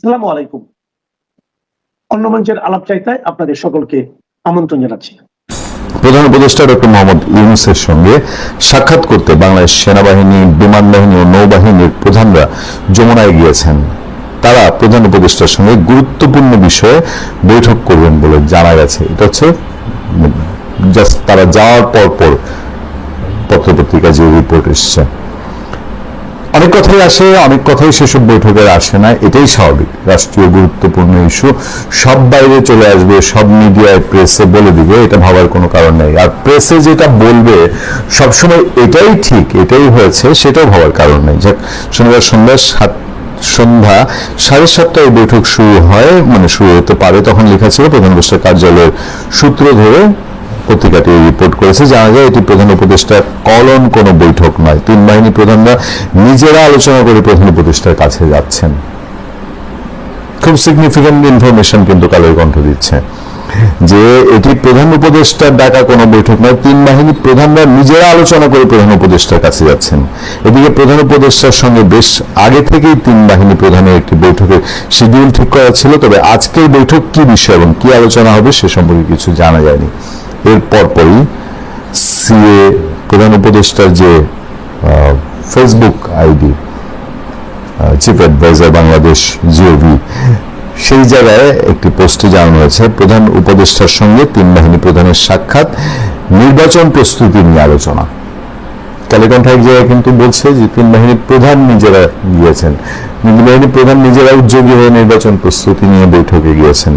আসসালামু আলাইকুম। অন্য মঞ্চের আলাপ চাইতায় আপনাদের সকলকে আমন্ত্রণ জানাচ্ছি। প্রধান উপদেষ্টা ডক্টর মোহাম্মদ ইউনুসের সঙ্গে সাক্ষাৎ করতে বাংলাদেশ সেনাবাহিনী, বিমান বাহিনী ও নৌবাহিনীর প্রধানরা যমুনায় গিয়েছেন। তারা প্রধান উপদেষ্টার সঙ্গে গুরুত্বপূর্ণ বিষয়ে বৈঠক করবেন বলে জানা গেছে। এটা হচ্ছে জাস্ট তারা যাওয়ার পর পর পত্রপত্রিকা যে রিপোর্ট এসছে। অনেক কথাই আসে, অনেক কথাই সেসব বৈঠকের আসে না, এটাই স্বাভাবিক। রাষ্ট্রীয় গুরুত্বপূর্ণ ইস্যু, সব বাইরে চলে আসবে, সব মিডিয়ায়, প্রেসে বলে দিবে, এটা ভাবার কোনো কারণ নেই। আর প্রেসে যেটা বলবে, সবসময় এটাই ঠিক, এটাই হয়েছে, সেটাও ভাবার কারণ নেই। যাক, শনিবার সন্ধ্যা সাত, সন্ধ্যা সাড়ে সাতটায় বৈঠক শুরু হয় মানে শুরু হতে পারে, তখন লেখা ছিল প্রধান কার্যালয়ের সূত্র ধরে। পত্রিকাটি রিপোর্ট করেছে। জানা যায় এটি প্রধান উপদেষ্টার কলন কোনো বৈঠক নয়। তিন বাহিনী প্রধানরা নিজেরা আলোচনা করে প্রধান উপদেষ্টার কাছে যাচ্ছেন। খুব সিগনিফিকেন্ট ইনফরমেশন কিন্তু কালের কণ্ঠ দিচ্ছে। যে এটি প্রধান উপদেষ্টার ডাকা কোনো বৈঠক নয়, তিন বাহিনী প্রধানরা নিজেরা আলোচনা করে প্রধান উপদেষ্টার কাছে যাচ্ছেন। এদিকে প্রধান উপদেষ্টার সঙ্গে বেশ আগে থেকেই তিন বাহিনী প্রধানের একটি বৈঠকের শিডিউল ঠিক করা ছিল, তবে আজকের বৈঠক কি বিষয় এবং কি আলোচনা হবে সে সম্পর্কে কিছু জানা যায়নি। এর পরপরই সিএ, প্রধান উপদেষ্টার যে Facebook ID chief advisor Bangladesh GOV সেই জায়গায় একটি পোস্টে জানানো হয়েছে, প্রধান উপদেষ্টার সঙ্গে তিন বাহিনী প্রধানের সাক্ষাৎ, নির্বাচন প্রস্তুতি নিয়ে আলোচনা। কালীকণ্ঠ এক জায়গায় কিন্তু বলছে যে তিন বাহিনীর প্রধান নিজেরা গিয়েছেন। তিন বাহিনীর প্রধান নিজেরা উদ্যোগী হয়ে নির্বাচন প্রস্তুতি নিয়ে বৈঠকে গিয়েছেন।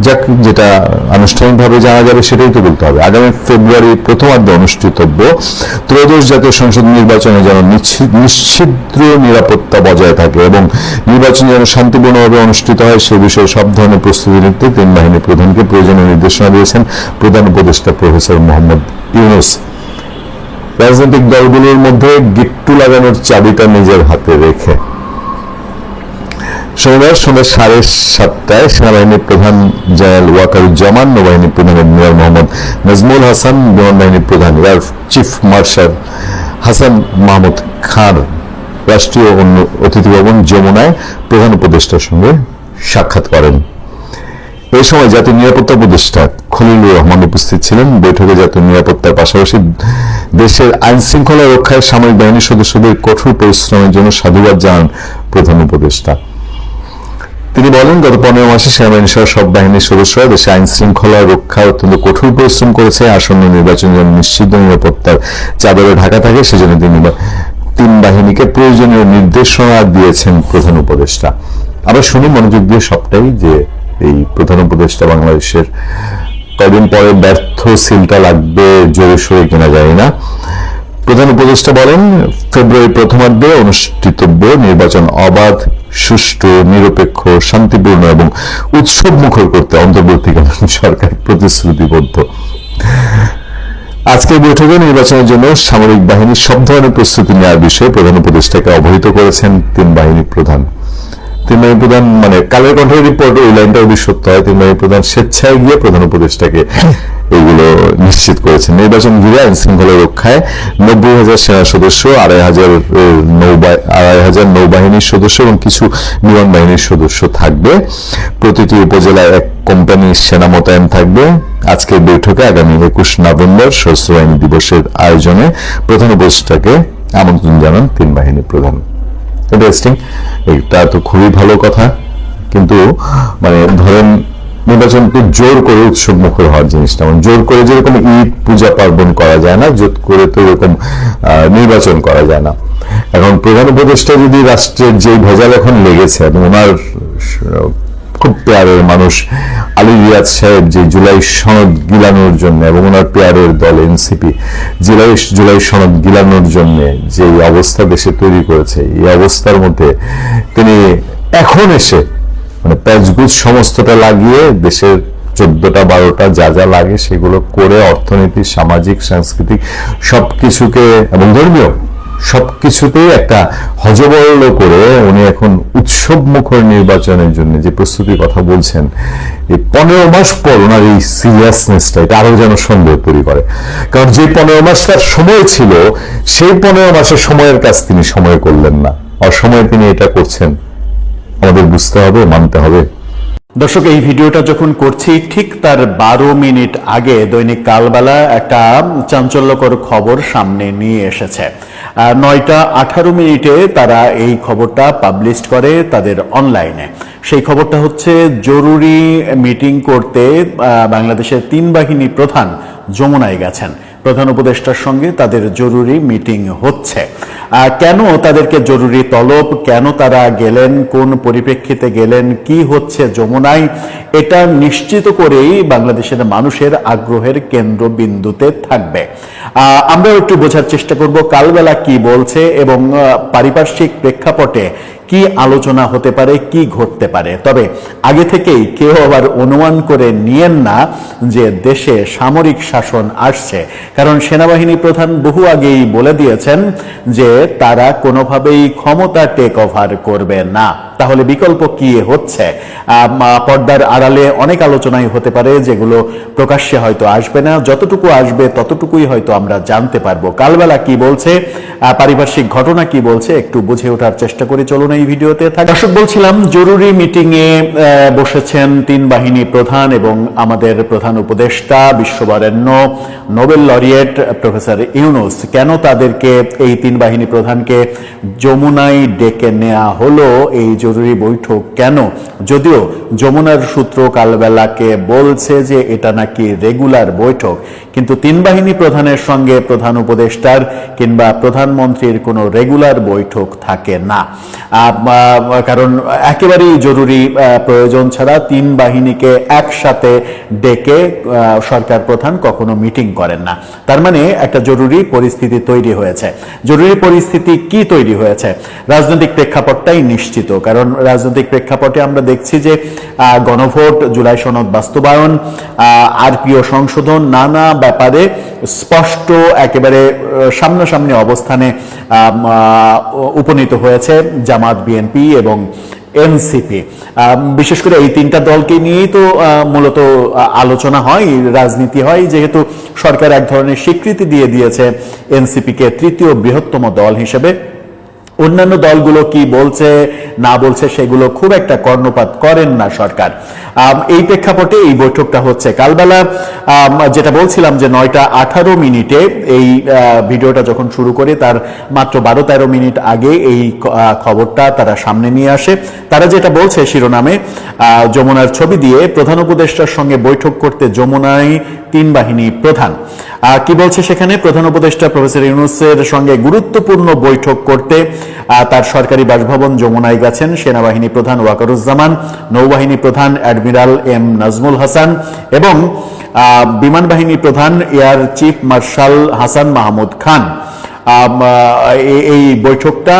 যাক, যেটা আনুষ্ঠানিকভাবে জানা যাবে সেটাই তো বলতে হবে। আগামী ফেব্রুয়ারি প্রথমার্ধে অনুষ্ঠিতব্য ত্রয়োদশ জাতীয় সংসদ নির্বাচনে যেন নিশ্চি- নিশ্ছিদ্র নিরাপত্তা বজায় থাকে এবং নির্বাচন যেন শান্তিপূর্ণভাবে অনুষ্ঠিত হয়, সে বিষয়ে সব ধরনের প্রস্তুতি নিতে তিন বাহিনী প্রধানকে প্রয়োজনীয় নির্দেশনা দিয়েছেন প্রধান উপদেষ্টা প্রফেসর মোহাম্মদ ইউনুস। রাজনৈতিক দলগুলোর মধ্যে গিট্টু লাগানোর চাবিটা নিজের হাতে রেখে শনিবার সন্ধ্যা সাড়ে সাতটায় সেনাবাহিনীর প্রধান জেনারেল ওয়াকারুজ্জামান, নৌবাহিনী প্রধান এডমিরাল মোহাম্মদ নাজমুল হাসান বিমান বাহিনীর প্রধান air chief marshal Hasan Mahmud Khan, রাষ্ট্রীয় অতিথি ভবন যমুনায় প্রধান উপদেষ্টার সঙ্গে সাক্ষাৎ করেন। এই সময় জাতীয় নিরাপত্তা উপদেষ্টা খলিলুর রহমান উপস্থিত ছিলেন। বৈঠকে জাতীয় নিরাপত্তার পাশাপাশি দেশের আইন শৃঙ্খলা রক্ষায় সামরিক বাহিনীর সদস্যদের কঠোর পরিশ্রমের জন্য সাধুবাদ জানান প্রধান উপদেষ্টা। তিনি বলেন, গত পনেরো মাসে সেনাবাহিনী সহ সব বাহিনীর সদস্যরা দেশে আইন শৃঙ্খলা রক্ষা অত্যন্ত কঠোর পরিশ্রম করেছে আসন্ন নির্বাচন যেন নিশ্চিত নিরাপত্তার চাদরে ঢাকা থাকে, সেজন্য তিনি তিন বাহিনীকে প্রয়োজনীয় নির্দেশনা দিয়েছেন প্রধান উপদেষ্টা। আবার শুনি মনোযোগ দিয়ে সবটাই যে এই প্রধান উপদেষ্টা বাংলাদেশের কদিন পরে ব্যর্থ সিলটা লাগবে, জোরে সোরে কেনা যায় না। প্রধান উপদেষ্টা বলেন ফেব্রুয়ারি প্রথমার্ধে অনুষ্ঠিতব্য নির্বাচন অবাধ, সুষ্ঠু, নিরপেক্ষ, শান্তিপূর্ণ এবং উৎসব মুখর করতে অন্তর্বর্তীকালীন সরকার প্রতিশ্রুতিবদ্ধ। আজকের বৈঠকে নির্বাচনের জন্য সামরিক বাহিনীর সব ধরনের প্রস্তুতি নেওয়ার বিষয়ে প্রধান উপদেষ্টাকে অবহিত করেছেন তিন বাহিনী প্রধান। তিন বাহিনী প্রধান মানে কালের কণ্ঠের রিপোর্ট ওই লাইনটা সত্য হয়। তিন বাহিনী প্রধান স্বেচ্ছায় গিয়ে প্রধান উপদেষ্টাকে এইগুলো নিশ্চিত করেছেন। নির্বাচন ঘিরে আইন শৃঙ্খলা রক্ষায় নব্বই হাজার সেনা সদস্য, আড়াই হাজার আড়াই হাজার নৌবাহিনীর সদস্য এবং কিছু বিমান বাহিনীর সদস্য থাকবে। প্রতিটি উপজেলায় এক কোম্পানি সেনা মোতায়েন থাকবে। আজকের বৈঠকে আগামী একুশ নভেম্বর সশস্ত্র বাহিনী দিবসের আয়োজনে প্রধান উপদেষ্টাকে আমন্ত্রণ জানান তিন বাহিনী প্রধান। ইন্টারেস্টিং এটা তো খুবই ভালো কথা। কিন্তু মানে ধরেন নির্বাচনকে জোর করে উৎসব মুখর হওয়ার জিনিসটা। মানে জোর করে যেরকম ঈদ, পূজা পার্বণ করা যায় না, জোর করে তো এরকম নির্বাচন করা যায় না। এখন প্রধান উপদেষ্টা যদি রাষ্ট্রের যে ভেজাল এখন লেগেছে, এবং ওনার খুব পেয়ারের মানুষ, আলী রিয়াজ সাহেব যে জুলাই সনদ গিলানোর জন্য, এবং ওনার পেয়ারের দল, এনসিপি, জুলাই জুলাই সনদ গিলানোর জন্য যে অবস্থা দেশে তৈরি করেছে, এই অবস্থার মধ্যে তিনি এখন এসে মানে প্যাচগুজ সমস্তটা লাগিয়ে দেশের চোদ্দটা, বারোটা যা যা লাগে সেগুলো করে অর্থনীতি, সামাজিক, সাংস্কৃতিক সবকিছুকে এবং ধর্মীয় সবকিছুতেই একটা হজবরল করে উনি এখন উৎসব মুখর নির্বাচনের জন্য যে প্রস্তুতির কথা বলছেন, এই পনেরো মাস পর ওনার এই সিরিয়াসনেসটা এটা আরও যেন সন্দেহ তৈরি করে। কারণ যে পনেরো মাস তার সময় ছিল, সেই পনেরো মাসের সময়ের কাজ তিনি সময় করলেন না। অসময়ে তিনি এটা করছেন। আমাদের বুঝতে হবে, মানতে হবে। দর্শক, এই ভিডিওটা যখন করছি, ঠিক তার বারো মিনিট আগে দৈনিক কালবেলা একটা চাঞ্চল্যকর খবর সামনে নিয়ে এসেছে। নয়টা আঠারো মিনিটে তারা এই খবরটা পাবলিশ করে তাদের অনলাইনে। সেই খবরটা হচ্ছে, জরুরি মিটিং করতে বাংলাদেশের তিন বাহিনী প্রধান যমুনায় গেছেন। প্রধান উপদেষ্টার সঙ্গে তাদের জরুরি মিটিং হচ্ছে। কেন তাদেরকে জরুরি তলব? কেন তারা গেলেন? কোন পরিপ্রেক্ষিতে গেলেন? কি হচ্ছে যমুনায়? এটা নিশ্চিত করেই বাংলাদেশের মানুষের আগ্রহের কেন্দ্রবিন্দুতে থাকবে। আমরা একটু বোঝার চেষ্টা করব, কালবেলা কি বলছে এবং পারিপার্শ্বিক প্রেক্ষাপটে কি আলোচনা হতে পারে, কি ঘটতে পারে? তবে আগে থেকেই কেউ আবার অনুমান করে নিয়েন না যে দেশে সামরিক শাসন আসছে। কারণ সেনাবাহিনী প্রধান বহু আগেই বলে দিয়েছেন যে তারা কোনোভাবেই ক্ষমতা টেক ওভার করবে না। তাহলে বিকল্প কি হচ্ছে? পর্দার আড়ালে অনেক আলোচনাই হতে পারে যেগুলো প্রকাশ্যে হয়তো আসবে না। যতটুকু আসবে, ততটুকুই হয়তো আমরা জানতে পারব। কালবেলা কি বলছে? পারিপার্শ্বিক ঘটনা কি বলছে? একটু বুঝে ওঠার চেষ্টা করে চলুন এই ভিডিওতে থাক দর্শক, বলছিলাম, জরুরি মিটিং এ বসেছেন তিন বাহিনী প্রধান এবং আমাদের প্রধান উপদেষ্টা, বিশ্ববরেণ্য, নোবেল লরিয়েট প্রফেসর ইউনুস। কেন তাদেরকে এই তিন বাহিনী প্রধানকে যমুনায় ডেকে নেওয়া হলো? এই জরুরি বৈঠক কেন? যদিও যমুনার সূত্র কালবেলাকে বলছে যে এটা নাকি রেগুলার বৈঠক। কিন্তু তিন বাহিনী প্রধানের সঙ্গে প্রধান উপদেষ্টার কিংবা প্রধানমন্ত্রীর কোনো রেগুলার বৈঠক থাকে না। কারণ একেবারেই জরুরি প্রয়োজন ছাড়া তিন বাহিনীকে একসাথে ডেকে সরকার প্রধান কখনো মিটিং করেন না। তার মানে একটা জরুরি পরিস্থিতি তৈরি হয়েছে। জরুরি পরিস্থিতি কি তৈরি হয়েছে? রাজনৈতিক প্রেক্ষাপটটাই নিশ্চিত। কারণ রাজনৈতিক প্রেক্ষাপটে আমরা দেখছি যে গণভোট, জুলাই সনদ বাস্তবায়ন আরপিও সংশোধন, নানা ব্যাপারে স্পষ্ট, একেবারে সামনাসামনি অবস্থানে উপনীত হয়েছে জামাত বিএনপি এবং এনসিপি। বিশেষ করে এই তিনটা দলকে নিয়েই তো মূলত আলোচনা হয়, রাজনীতি হয়। যেহেতু সরকার এক ধরনের স্বীকৃতি দিয়ে দিয়েছে এনসিপিকে তৃতীয় বৃহত্তম দল হিসেবে অন্যান্য দলগুলো কি বলছে, না বলছে, সেগুলো খুব একটা কর্ণপাত করেন না সরকার। এই প্রেক্ষাপটে এই বৈঠকটা হচ্ছে। কালবেলা যেটা বলছিলাম যে নয়টা আঠারো মিনিটে এই ভিডিওটা যখন শুরু করে, তার মাত্র বারো তেরো মিনিট আগে এই খবরটা তারা সামনে নিয়ে আসে। তারা যেটা বলছে শিরোনামে যমুনার ছবি দিয়ে প্রধান উপদেষ্টার সঙ্গে বৈঠক করতে যমুনায় তিন বাহিনী প্রধান। কি বলছে সেখানে? প্রধান উপদেষ্টা প্রফেসর ইউনুসের সঙ্গে গুরুত্বপূর্ণ বৈঠক করতে তার সরকারি বাসভবন যমুনায় গেছেন সেনাবাহিনী প্রধান ওয়াকারুজ্জামান, নৌবাহিনী প্রধান অ্যাডমিরাল এম নাজমুল হাসান এবং বিমান বাহিনী প্রধান air chief marshal Hasan Mahmud Khan. এই বৈঠকটা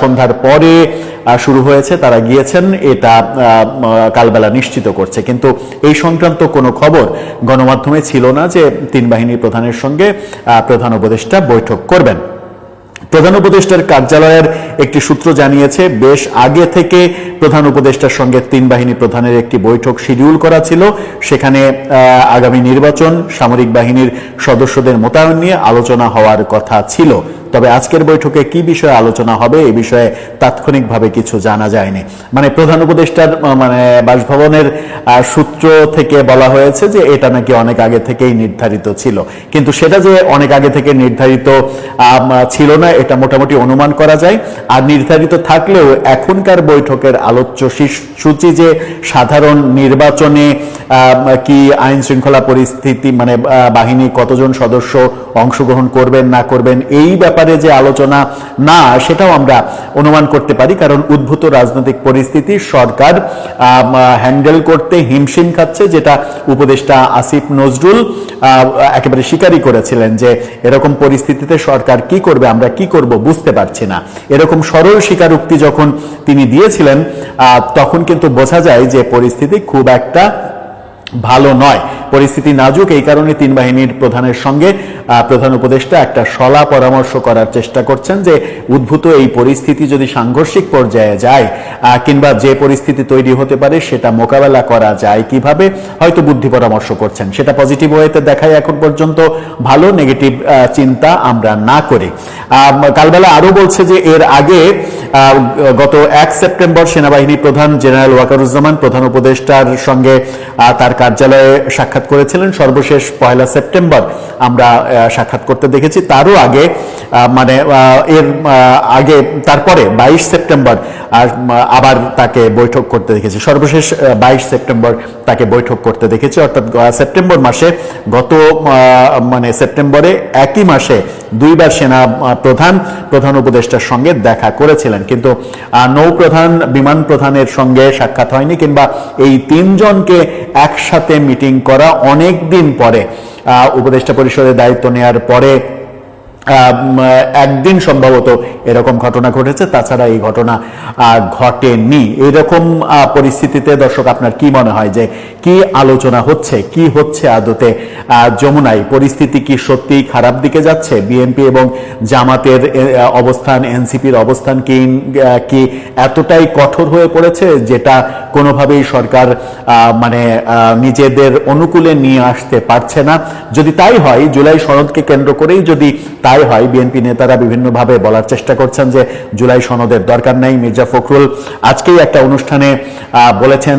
সন্ধ্যার পরে শুরু হয়েছে, তারা গিয়েছেন, এটা কালবেলা নিশ্চিত করছে। কিন্তু এই সংক্রান্ত কোনো খবর গণমাধ্যমে ছিল না যে তিন বাহিনীর প্রধানের সঙ্গে প্রধান উপদেষ্টা বৈঠক করবেন। প্রধান উপদেষ্টার কার্যালয়ের একটি সূত্র জানিয়েছে, বেশ আগে থেকে প্রধান উপদেষ্টার সঙ্গে তিন বাহিনী প্রধানের একটি বৈঠক শিডিউল করা ছিল। সেখানে আগামী নির্বাচন, সামরিক বাহিনীর সদস্যদের মোতায়েন নিয়ে আলোচনা হওয়ার কথা ছিল। তবে আজকের বৈঠকে কি বিষয়ে আলোচনা হবে এই বিষয়ে তাৎক্ষণিকভাবে কিছু জানা যায়নি। মানে প্রধান উপদেষ্টার মানে বাসভবনের সূত্র থেকে বলা হয়েছে যে এটা নাকি অনেক আগে থেকেই নির্ধারিত ছিল। কিন্তু সেটা যে অনেক আগে থেকে নির্ধারিত ছিল না, এটা মোটামুটি অনুমান করা যায়। আর নির্ধারিত থাকলেও এখনকার বৈঠকের আলোচ্য সূচি যে সাধারণ নির্বাচনে কি আইন শৃঙ্খলা পরিস্থিতি মানে বাহিনী কতজন সদস্য অংশগ্রহণ করবেন, না করবেন, এই ব্যাপারে যে আলোচনা না, সেটাও আমরা অনুমান করতে পারি। কারণ উদ্ভূত রাজনৈতিক পরিস্থিতি, সরকার হ্যান্ডেল করতে হিমশিম খাচ্ছে, যেটা উপদেষ্টা আসিফ নজরুল একেবারে স্বীকারই করেছিলেন যে এরকম পরিস্থিতিতে সরকার কি করবে, আমরা কি করব বুঝতে পারছি না। এরকম সরল স্বীকারোক্তি যখন তিনি দিয়েছিলেন তখন কিন্তু বোঝা যায় যে পরিস্থিতি খুব একটা ভালো নয়। পরিস্থিতি নাজুক, এই কারণে তিন বাহিনীর প্রধানের সঙ্গে প্রধান উপদেষ্টা একটা সলা পরামর্শ করার চেষ্টা করছেন যে উদ্ভূত এই পরিস্থিতি যদি সাংঘর্ষিক পর্যায়ে যায় কিংবা যে পরিস্থিতি তৈরি হতে পারে সেটা মোকাবেলা করা যায় কীভাবে, হয়তো বুদ্ধি পরামর্শ করছেন। সেটা পজিটিভ ওয়েতে দেখায় এখন পর্যন্ত ভালো নেগেটিভ চিন্তা আমরা না করি। কালবেলা আরও বলছে যে এর আগে গত এক সেপ্টেম্বর সেনাবাহিনী প্রধান জেনারেল ওয়াকারুজ্জামান, প্রধান উপদেষ্টার সঙ্গে তার কার্যালয়ে সাক্ষাৎ করেছিলেন। সর্বশেষ পয়লা সেপ্টেম্বর আমরা সাক্ষাৎ করতে দেখেছি। তারও আগে মানে এর আগে, তারপরে, বাইশ সেপ্টেম্বর আবার তাকে বৈঠক করতে দেখেছি। সর্বশেষ বাইশ সেপ্টেম্বর তাকে বৈঠক করতে দেখেছি। অর্থাৎ সেপ্টেম্বর মাসে, গত মানে সেপ্টেম্বরে একই মাসে দুইবার সেনা প্রধান প্রধান উপদেষ্টার সঙ্গে দেখা করেছিলেন। কিন্তু নৌপ্রধান, বিমান প্রধানের সঙ্গে সাক্ষাৎ হয়নি, কিংবা এই তিনজনকে একসাথে মিটিং করা অনেক দিন পরে উপদেষ্টা পরিষদের দায়িত্ব নেয়ার পরে একদিন সম্ভবত এরকম ঘটনা ঘটেছে, তাছাড়া এই ঘটনা ঘটেনি। এরকম পরিস্থিতিতে দর্শক আপনার কি মনে হয় যে কি আলোচনা হচ্ছে, কি হচ্ছে আদতে? যমুনায় পরিস্থিতি কি সত্যি খারাপ দিকে যাচ্ছে? বিএনপি এবং জামাতের অবস্থান এনসিপির অবস্থান কি কি এতটাই কঠোর হয়ে পড়েছে যেটা কোনোভাবেই সরকার মানে নিজেদের অনুকূলে নিয়ে আসতে পারছে না? যদি তাই হয়, জুলাই সনদকে কেন্দ্র করেই যদি তাই হয়, বিএনপি নেতারা বিভিন্নভাবে বলার চেষ্টা করছেন যে জুলাই সনদের দরকার নাই। মির্জা ফখরুল আজকেই একটা অনুষ্ঠানে বলেছেন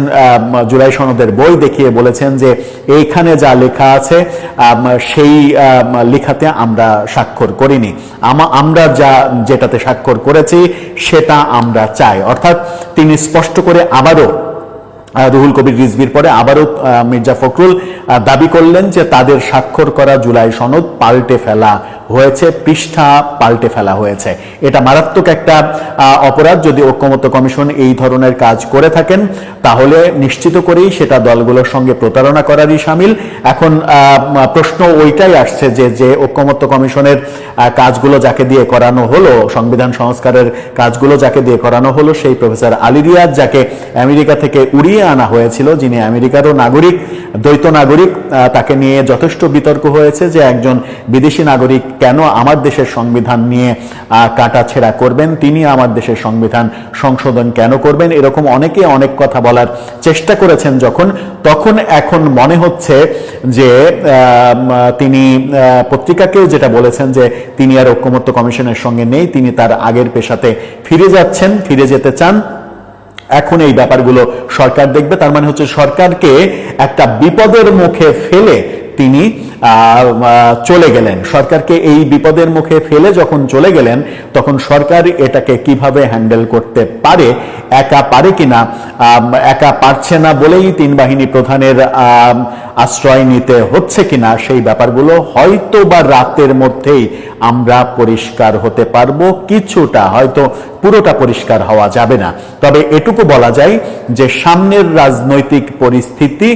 জুলাই সনদের বই দেখিয়ে বলেছেন যে এইখানে যা লেখা আছে সেই লেখাতে আমরা স্বাক্ষর করিনি। আমরা যা, যেটাতে স্বাক্ষর করেছি, সেটা আমরা চাই। অর্থাৎ তিনি স্পষ্ট করে আবারও রুহুল কবির রিজবির পরে আবারও মির্জা ফখরুল দাবি করলেন যে তাদের স্বাক্ষর করা জুলাই সনদ পাল্টে ফেলা হয়েছে, পৃষ্ঠা পাল্টে ফেলা হয়েছে। এটা মারাত্মক একটা অপরাধ। যদি ঐক্যমত্য কমিশন এই ধরনের কাজ করে থাকেন, তাহলে নিশ্চিত করেই সেটা দলগুলোর সঙ্গে প্রতারণা করারই সামিল। এখন প্রশ্ন ওইটাই আসছে যে যে ঐক্যমত্য কমিশনের কাজগুলো যাকে দিয়ে করানো হলো, সংবিধান সংস্কারের কাজগুলো যাকে দিয়ে করানো হলো, সেই প্রফেসর আলী রিয়াজ, যাকে আমেরিকা থেকে উড়িয়ে আনা হয়েছিল, যিনি আমেরিকারও নাগরিক, দ্বৈত নাগরিক তাকে নিয়ে যথেষ্ট বিতর্ক হয়েছে যে একজন বিদেশি নাগরিক কেন আমার দেশের সংবিধান নিয়ে কাটাছেড়া করবেন? তিনি আমার দেশের সংবিধান সংশোধন কেন করবেন? এরকম অনেকে অনেক কথা বলার চেষ্টা করেছেন যখন। তখন এখন মনে হচ্ছে যে তিনি পত্রিকাকেও যেটা বলেছেন যে, তিনি আর ঐক্যমত্য কমিশনের সঙ্গে নেই, তিনি তার আগের পেশাতে ফিরে যাচ্ছেন, ফিরে যেতে চান। এখন এই ব্যাপারগুলো সরকার দেখবে, তার মানে হচ্ছে সরকারকে একটা বিপদের মুখে ফেলে তিনি চলে গেলেন। সরকারকে এই বিপদের মুখে ফেলে যখন চলে গেলেন, তখন সরকার এটাকে কীভাবে হ্যান্ডেল করতে পারে, একা পারে কিনা একা পারছে না বলেই তিন বাহিনী প্রধানের আশ্রয় নিতে হচ্ছে কিনা, সেই ব্যাপারগুলো হয়তো বা রাতের মধ্যেই আমরা পরিষ্কার হতে পারব, কিছুটা হয়তো পুরোটা পরিষ্কার হওয়া যাবে না। তবে এটুকু বলা যায় যে সামনের রাজনৈতিক পরিস্থিতি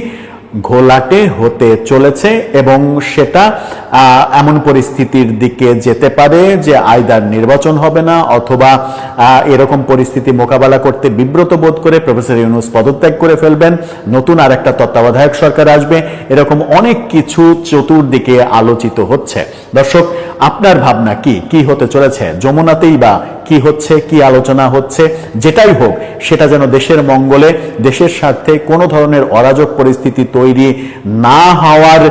ঘোলাটে হতে চলেছে এবং সেটা এমন পরিস্থিতির দিকে যেতে পারে যে আয়দার নির্বাচন হবে না অথবা এরকম পরিস্থিতি মোকাবেলা করতে বিব্রত বোধ করে প্রফেসর ইউনুস পদত্যাগ করে ফেলবেন। নতুন আর একটা তত্ত্বাবধায়ক সরকার আসবে। এরকম অনেক কিছু চতুর্দিকে আলোচিত হচ্ছে। দর্শক, আপনার ভাবনা কি? কি হতে চলেছে? যমুনাতেই বা কি হচ্ছে, কি আলোচনা হচ্ছে, যেটাই হোক, সেটা যেন দেশের মঙ্গলে, দেশের স্বার্থে কোনো ধরনের অরাজক পরিস্থিতি তৈরি না হওয়ার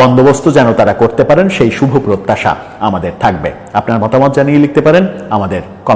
বন্দোবস্ত যেন তারা করতে পারেন, সেই শুভ প্রত্যাশা আমাদের থাকবে। আপনার মতামত জানিয়ে লিখতে পারেন আমাদের কমেন্ট